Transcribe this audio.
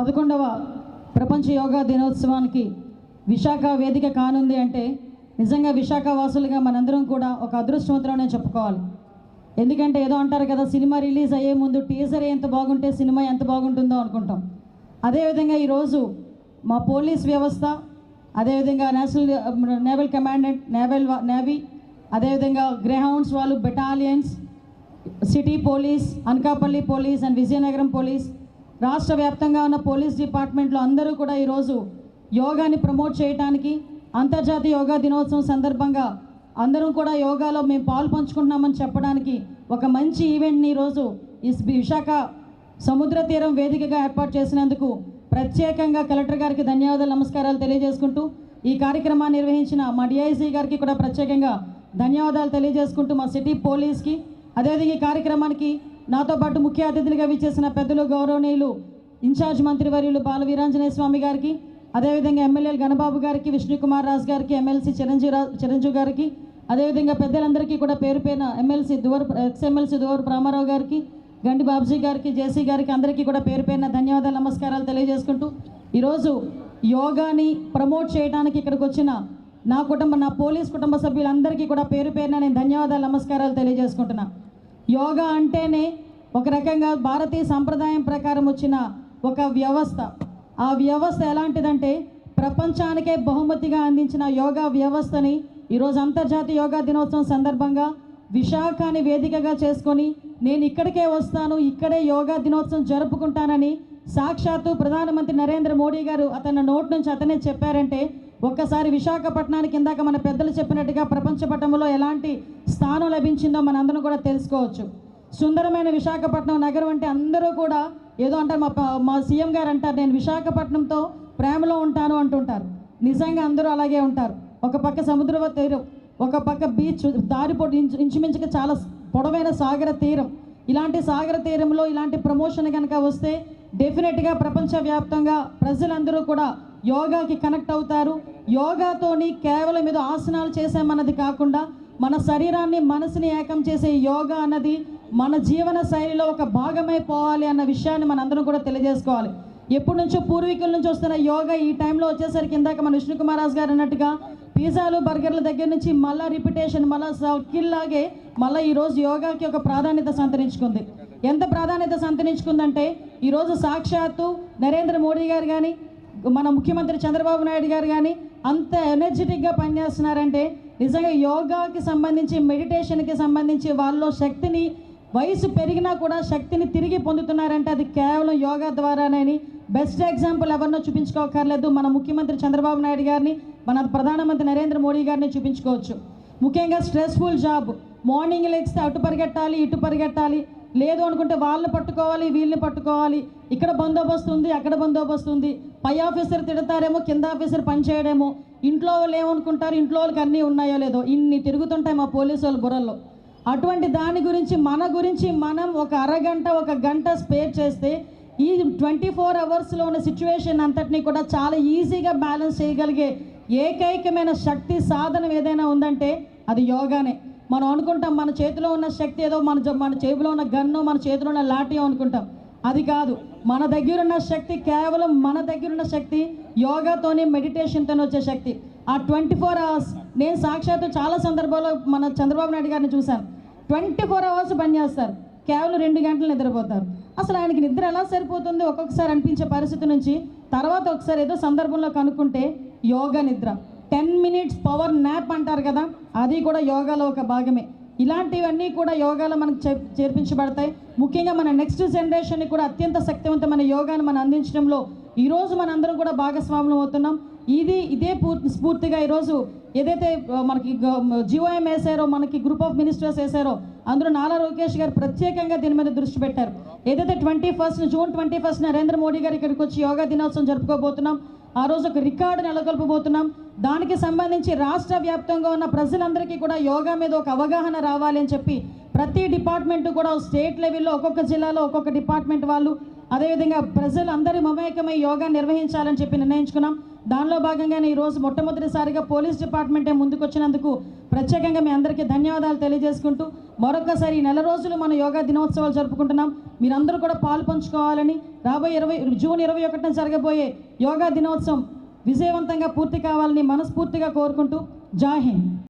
పదకొండవ ప్రపంచ యోగా దినోత్సవానికి విశాఖ వేదిక కానుంది అంటే నిజంగా విశాఖ వాసులుగా మనందరం కూడా ఒక అదృష్టవంతులనే చెప్పుకోవాలి. ఎందుకంటే ఏదో అంటారు కదా సినిమా రిలీజ్ అయ్యే ముందు టీజర్ ఎంత బాగుంటే సినిమా ఎంత బాగుంటుందో అనుకుంటాం. అదేవిధంగా ఈరోజు మా పోలీస్ వ్యవస్థ అదేవిధంగా national naval commandant naval navy అదేవిధంగా గ్రేహౌండ్స్ వాళ్ళు battalions city police Anakapalli police and Vizianagaram police రాష్ట్ర వ్యాప్తంగా ఉన్న పోలీస్ డిపార్ట్మెంట్లో అందరూ కూడా ఈరోజు యోగాని ప్రమోట్ చేయడానికి అంతర్జాతీయ యోగా దినోత్సవం సందర్భంగా అందరం కూడా యోగాలో మేము పాలు పంచుకుంటున్నామని చెప్పడానికి ఒక మంచి ఈవెంట్ని ఈరోజు ఈ విశాఖ సముద్ర తీరం వేదికగా ఏర్పాటు చేసినందుకు ప్రత్యేకంగా కలెక్టర్ గారికి ధన్యవాదాలు నమస్కారాలు తెలియజేసుకుంటూ ఈ కార్యక్రమాన్ని నిర్వహించిన మా డిఐసి గారికి కూడా ప్రత్యేకంగా ధన్యవాదాలు తెలియజేసుకుంటూ మా సిటీ పోలీస్కి అదేవిధంగా ఈ కార్యక్రమానికి నాతో పాటు ముఖ్య అతిథులుగా విచ్చేసిన పెద్దలు గౌరవనీయులు ఇన్ఛార్జ్ మంత్రివర్యులు బాల వీరాంజనేయ స్వామి గారికి అదేవిధంగా ఎమ్మెల్యేలు గణబాబు గారికి విష్ణుకుమార్ రాజు గారికి ఎమ్మెల్సీ చిరంజీవి చిరంజీవి గారికి అదేవిధంగా పెద్దలందరికీ కూడా పేరు పేరున MLC Duvvur ex MLC Duvvur Ramarao గారికి గండి బాబుజీ గారికి జేసీ గారికి అందరికీ కూడా పేరు పేరున ధన్యవాదాలు నమస్కారాలు తెలియజేసుకుంటూ ఈరోజు యోగాని ప్రమోట్ చేయడానికి ఇక్కడికి వచ్చిన నా కుటుంబ నా పోలీస్ కుటుంబ సభ్యులందరికీ కూడా పేరు పేరున నేను ధన్యవాదాలు నమస్కారాలు తెలియజేసుకుంటున్నా. యోగా అంటేనే ఒక రకంగా భారతీయ సంప్రదాయం ప్రకారం వచ్చిన ఒక వ్యవస్థ. ఆ వ్యవస్థ ఎలాంటిదంటే ప్రపంచానికే బహుమతిగా అందించిన యోగా వ్యవస్థని ఈరోజు అంతర్జాతీయ యోగా దినోత్సవం సందర్భంగా విశాఖని వేదికగా చేసుకొని నేను ఇక్కడికే వస్తాను ఇక్కడే యోగా దినోత్సవం జరుపుకుంటానని సాక్షాత్తు ప్రధానమంత్రి నరేంద్ర మోడీ గారు అతని నోటి నుంచి అతనే చెప్పారంటే ఒక్కసారి విశాఖపట్నానికి ఇందాక మన పెద్దలు చెప్పినట్టుగా ప్రపంచ పటంలో ఎలాంటి స్థానం లభించిందో మనందరం కూడా తెలుసుకోవచ్చు. సుందరమైన విశాఖపట్నం నగరం అంటే అందరూ కూడా ఏదో అంటారు మా మా సీఎం గారు అంటారు నేను విశాఖపట్నంతో ప్రేమలో ఉంటాను అంటుంటారు. నిజంగా అందరూ అలాగే ఉంటారు. ఒక పక్క సముద్ర తీరం ఒక పక్క బీచ్ దారి పొడి ఇంచు ఇంచుమించుగా చాలా పొడవైన సాగర తీరం. ఇలాంటి సాగర తీరంలో ఇలాంటి ప్రమోషన్ కనుక వస్తే డెఫినెట్గా ప్రపంచవ్యాప్తంగా ప్రజలందరూ కూడా యోగాకి కనెక్ట్ అవుతారు. యోగాతోని కేవలం ఏదో ఆసనాలు చేసామన్నది కాకుండా మన శరీరాన్ని మనసుని ఏకం చేసే యోగా అన్నది మన జీవన శైలిలో ఒక భాగమైపోవాలి అన్న విషయాన్ని మనందరం కూడా తెలియజేసుకోవాలి. ఎప్పటి నుంచో పూర్వీకుల నుంచి వస్తున్న యోగా ఈ టైంలో వచ్చేసరికి ఇందాక మన విష్ణు కుమారాజు గారు అన్నట్టుగా పిజ్జాలు బర్గర్ల దగ్గర నుంచి మళ్ళా రిపిటేషన్ మళ్ళా సర్కిల్ లాగే మళ్ళీ ఈరోజు యోగాకి ఒక ప్రాధాన్యత సంతరించుకుంది. ఎంత ప్రాధాన్యత సంతరించుకుందంటే ఈరోజు సాక్షాత్తు నరేంద్ర మోడీ గారు కానీ మన ముఖ్యమంత్రి చంద్రబాబు నాయుడు గారు కానీ అంత ఎనర్జెటిక్గా పనిచేస్తున్నారంటే నిజంగా యోగాకి సంబంధించి మెడిటేషన్కి సంబంధించి వాళ్ళలో శక్తిని వయసు పెరిగినా కూడా శక్తిని తిరిగి పొందుతున్నారంటే అది కేవలం యోగా ద్వారానే బెస్ట్ ఎగ్జాంపుల్ ఎవరినో చూపించుకోకర్లేదు. మన ముఖ్యమంత్రి చంద్రబాబు నాయుడు గారిని మన ప్రధానమంత్రి నరేంద్ర మోడీ గారిని చూపించుకోవచ్చు. ముఖ్యంగా స్ట్రెస్ఫుల్ జాబ్ మార్నింగ్ లెగ్స్తే అటు పరిగెట్టాలి ఇటు పరిగెట్టాలి. లేదు అనుకుంటే వాళ్ళని పట్టుకోవాలి వీళ్ళని పట్టుకోవాలి. ఇక్కడ బందోబస్తు ఉంది అక్కడ బందోబస్తు ఉంది. పై ఆఫీసర్ తిడతారేమో కింద ఆఫీసర్ పనిచేయడేమో ఇంట్లో వాళ్ళు ఏమనుకుంటారు? ఇంట్లో వాళ్ళకి అన్నీ ఉన్నాయో లేదో? ఇన్ని తిరుగుతుంటాయి మా పోలీసు వాళ్ళ బుర్రల్లో అటువంటి దాని గురించి మన గురించి మనం ఒక అరగంట ఒక గంట స్పేర్ చేస్తే ఈ ట్వంటీ ఫోర్ అవర్స్లో ఉన్న సిచ్యువేషన్ అంతటినీ కూడా చాలా ఈజీగా బ్యాలెన్స్ చేయగలిగే ఏకైకమైన శక్తి సాధనం ఏదైనా ఉందంటే అది యోగానే. మనం అనుకుంటాం మన చేతిలో ఉన్న శక్తి ఏదో మన మన చేతిలో ఉన్న గన్ను మన చేతిలో ఉన్న లాఠీ అనుకుంటాం. అది కాదు మన దగ్గర ఉన్న శక్తి కేవలం మన దగ్గర ఉన్న శక్తి యోగాతోనే మెడిటేషన్తోనే వచ్చే శక్తి. ఆ ట్వంటీ ఫోర్ అవర్స్ నేను సాక్షాత్తు చాలా సందర్భాల్లో మన చంద్రబాబు నాయుడు గారిని చూశాను. ట్వంటీ ఫోర్ అవర్స్ పనిచేస్తారు కేవలం రెండు గంటలు నిద్రపోతారు. అసలు ఆయనకి నిద్ర ఎలా సరిపోతుంది? ఒక్కొక్కసారి అనిపించే పరిస్థితి నుంచి తర్వాత ఒకసారి ఏదో సందర్భంలో కనుక్కుంటే యోగా నిద్ర. టెన్ మినిట్స్ పవర్ న్యాప్ అంటారు కదా అది కూడా యోగాలో ఒక భాగమే. ఇలాంటివన్నీ కూడా యోగాలో మనకు చే- చేర్పించబడతాయి. ముఖ్యంగా మన నెక్స్ట్ జనరేషన్కి కూడా అత్యంత శక్తివంతమైన యోగాను మనం అందించడంలో ఈరోజు మనందరం కూడా భాగస్వాములు అవుతున్నాం. ఇది ఇదే పూర్తి స్ఫూర్తిగా ఈరోజు ఏదైతే మనకి జిఓఎం వేసారో మనకి గ్రూప్ ఆఫ్ మినిస్టర్స్ వేసారో అందులో నారా లోకేష్ గారు ప్రత్యేకంగా దీని మీద దృష్టి పెట్టారు. ఏదైతే twenty first June twenty first Narendra Modi గారు ఇక్కడికి వచ్చి యోగా దినోత్సవం జరుపుకోబోతున్నాం ఆ రోజు ఒక రికార్డు నెలకొల్పబోతున్నాం. దానికి సంబంధించి రాష్ట్ర వ్యాప్తంగా ఉన్న ప్రజలందరికీ కూడా యోగా మీద ఒక అవగాహన రావాలి అని చెప్పి ప్రతి డిపార్ట్మెంట్ కూడా స్టేట్ లెవెల్లో ఒక్కొక్క జిల్లాలో ఒక్కొక్క డిపార్ట్మెంట్ వాళ్ళు అదేవిధంగా ప్రజలందరి మమేకమై యోగా నిర్వహించాలని చెప్పి నిర్ణయించుకున్నాం. దానిలో భాగంగానే ఈరోజు మొట్టమొదటిసారిగా పోలీస్ డిపార్ట్మెంటే ముందుకొచ్చినందుకు ప్రత్యేకంగా మీ అందరికీ ధన్యవాదాలు తెలియజేసుకుంటూ మరొకసారి ఈ నెల రోజులు మన యోగా దినోత్సవాలు జరుపుకుంటున్నాం. మీరందరూ కూడా పాలు పంచుకోవాలని రాబోయే ఇరవై జూన్ ఇరవై ఒకటిన జరగబోయే యోగా దినోత్సవం విజయవంతంగా పూర్తి కావాలని మనస్ఫూర్తిగా కోరుకుంటూ జాహింద్